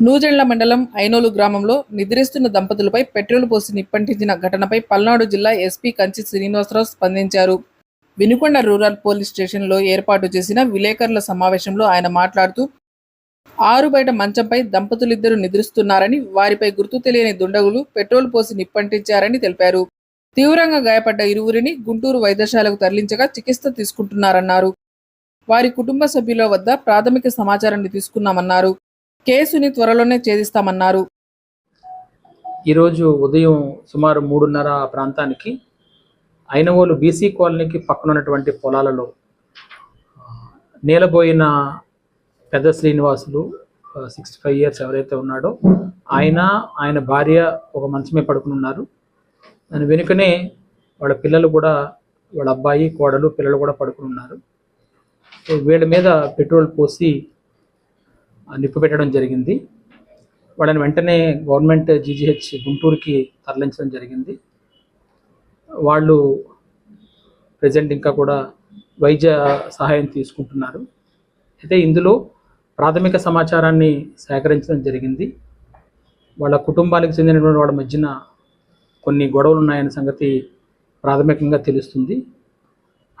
నూజెండ్ల మండలం ఐనోలు గ్రామంలో నిద్రిస్తున్న దంపతులపై పెట్రోల్ పోసి నిప్పంటించిన ఘటనపై పల్నాడు జిల్లా ఎస్పీ కంచి శ్రీనివాసరావు స్పందించారు. వినుకొండ రూరల్ పోలీస్ స్టేషన్లో ఏర్పాటు చేసిన విలేకరుల సమావేశంలో ఆయన మాట్లాడుతూ ఆరు బయట మంచంపై దంపతులిద్దరూ నిద్రిస్తున్నారని వారిపై గుర్తు తెలియని దుండగులు పెట్రోల్ పోసి నిప్పంటించారని తెలిపారు. తీవ్రంగా గాయపడ్డ ఇరువురిని గుంటూరు వైద్యశాలకు తరలించగా చికిత్స తీసుకుంటున్నారన్నారు. వారి కుటుంబ సభ్యుల వద్ద ప్రాథమిక సమాచారాన్ని తీసుకున్నామన్నారు. కేసుని త్వరలోనే ఛేదిస్తామన్నారు. ఈరోజు ఉదయం సుమారు మూడున్నర ప్రాంతానికి అయినవోలు బీసీ కాలనీకి పక్కన ఉన్నటువంటి పొలాలలో నేలబోయిన పెద్ద శ్రీనివాసులు సిక్స్టీ ఫైవ్ ఇయర్స్ ఎవరైతే ఉన్నాడో ఆయన ఆయన భార్య ఒక మంచమే పడుకుని ఉన్నారు. దాని వెనుకనే వాళ్ళ పిల్లలు కూడా వాళ్ళ అబ్బాయి కోడలు పిల్లలు కూడా పడుకుని ఉన్నారు. వీళ్ళ మీద పెట్రోల్ పోసి నిప్పు పెట్టడం జరిగింది. వాళ్ళని వెంటనే గవర్నమెంట్ జీజీహెచ్ గుంటూరుకి తరలించడం జరిగింది. వాళ్ళు ప్రజెంట్ ఇంకా కూడా వైద్య సహాయం తీసుకుంటున్నారు. అయితే ఇందులో ప్రాథమిక సమాచారాన్ని సేకరించడం జరిగింది. వాళ్ళ కుటుంబాలకు చెందినటువంటి వాళ్ళ మధ్యన కొన్ని గొడవలు ఉన్నాయనే సంగతి ప్రాథమికంగా తెలుస్తుంది.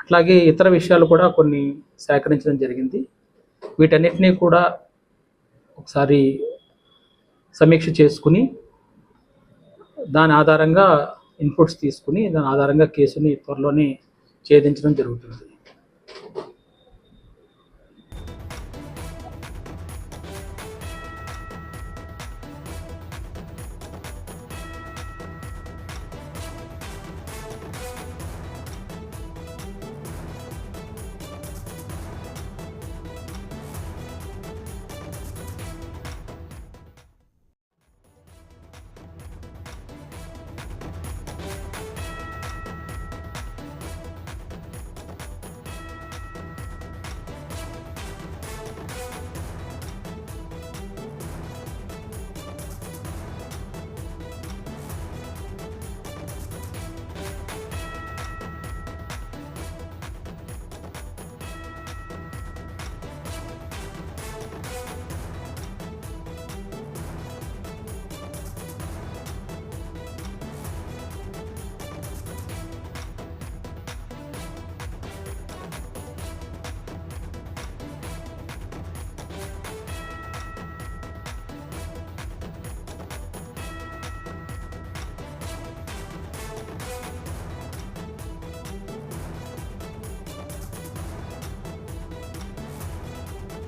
అట్లాగే ఇతర విషయాలు కూడా కొన్ని సేకరించడం జరిగింది. వీటన్నిటినీ కూడా ఒకసారి సమీక్ష చేసుకుని దాని ఆధారంగా ఇన్పుట్స్ తీసుకుని దాని ఆధారంగా కేసుని త్వరలోనే ఛేదించడం జరుగుతుంది.